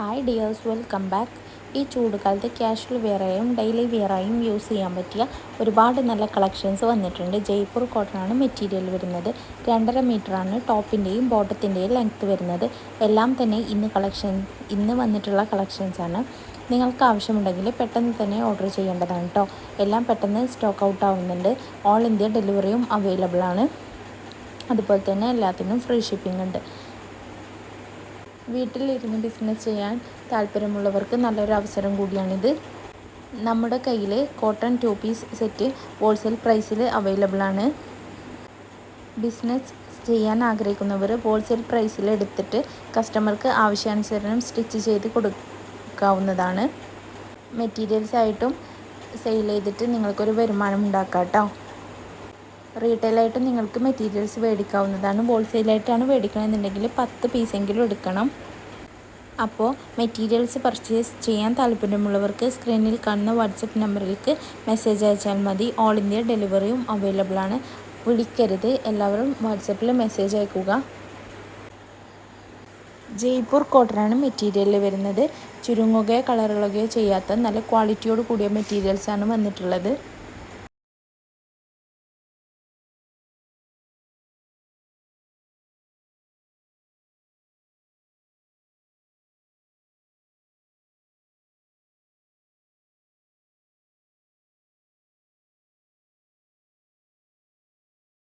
Hi dears welcome back ഈ ചൂടുകാലത്ത് casual വെയറായും ഡെയിലി വെയറായും യൂസ് ചെയ്യാൻ പറ്റിയ ഒരുപാട് നല്ല കളക്ഷൻസ് വന്നിട്ടുണ്ട്. ജയ്പൂർ കോട്ടനാണ് മെറ്റീരിയൽ വരുന്നത്. രണ്ടര മീറ്ററാണ് ടോപ്പിന്റെയും ബോട്ടത്തിന്റെയും ലെങ്ത്ത് വരുന്നത്. എല്ലാം തന്നെ ഇന്ന് കളക്ഷൻ ഇന്ന് വന്നിട്ടുള്ള കളക്ഷൻസാണ് നിങ്ങൾക്ക് ആവശ്യമുണ്ടെങ്കിൽ പെട്ടെന്ന് തന്നെ ഓർഡർ ചെയ്യേണ്ടതാണ് കേട്ടോ എല്ലാം പെട്ടെന്ന് സ്റ്റോക്ക് ഔട്ട് ആവുന്നുണ്ട്. ഓൾ ഇന്ത്യ ഡെലിവറിയും അവൈലബിൾ ആണ്. അതുപോലെ തന്നെ എല്ലാത്തിനും ഫ്രീ ഷിപ്പിംഗ് ഉണ്ട്. വീട്ടിലിരുന്ന് ബിസിനസ് ചെയ്യാൻ താല്പര്യമുള്ളവർക്ക് നല്ലൊരു അവസരം കൂടിയാണിത്. നമ്മുടെ കയ്യിൽ cotton two piece set wholesale പ്രൈസിൽ അവൈലബിൾ ആണ്. ബിസിനസ് ചെയ്യാൻ ആഗ്രഹിക്കുന്നവർ ഹോൾസെയിൽ പ്രൈസിൽ എടുത്തിട്ട് കസ്റ്റമർക്ക് ആവശ്യാനുസരണം സ്റ്റിച്ച് ചെയ്ത് കൊടുക്കാവുന്നതാണ്. മെറ്റീരിയൽസ് ആയിട്ടും സെയിൽ ചെയ്തിട്ട് നിങ്ങൾക്കൊരു വരുമാനം ഉണ്ടാക്കാം കേട്ടോ റീറ്റെയിലായിട്ട് നിങ്ങൾക്ക് മെറ്റീരിയൽസ് മേടിക്കാവുന്നതാണ്. ഹോൾസെയിലായിട്ടാണ് മേടിക്കണമെന്നുണ്ടെങ്കിൽ പത്ത് പീസെങ്കിലും എടുക്കണം. അപ്പോൾ മെറ്റീരിയൽസ് പർച്ചേസ് ചെയ്യാൻ താല്പര്യമുള്ളവർക്ക് സ്ക്രീനിൽ കാണുന്ന വാട്സപ്പ് നമ്പറിലേക്ക് മെസ്സേജ് അയച്ചാൽ മതി. ഓൾ ഇന്ത്യ ഡെലിവറിയും അവൈലബിൾ ആണ് വിളിക്കരുത്. എല്ലാവരും വാട്സപ്പിൽ മെസ്സേജ് അയക്കുക. ജയ്പൂർ കോട്ടനാണ് മെറ്റീരിയൽ വരുന്നത്. ചുരുങ്ങുകയോ കളറുകയോ ചെയ്യാത്ത നല്ല ക്വാളിറ്റിയോട് കൂടിയ മെറ്റീരിയൽസാണ് വന്നിട്ടുള്ളത്.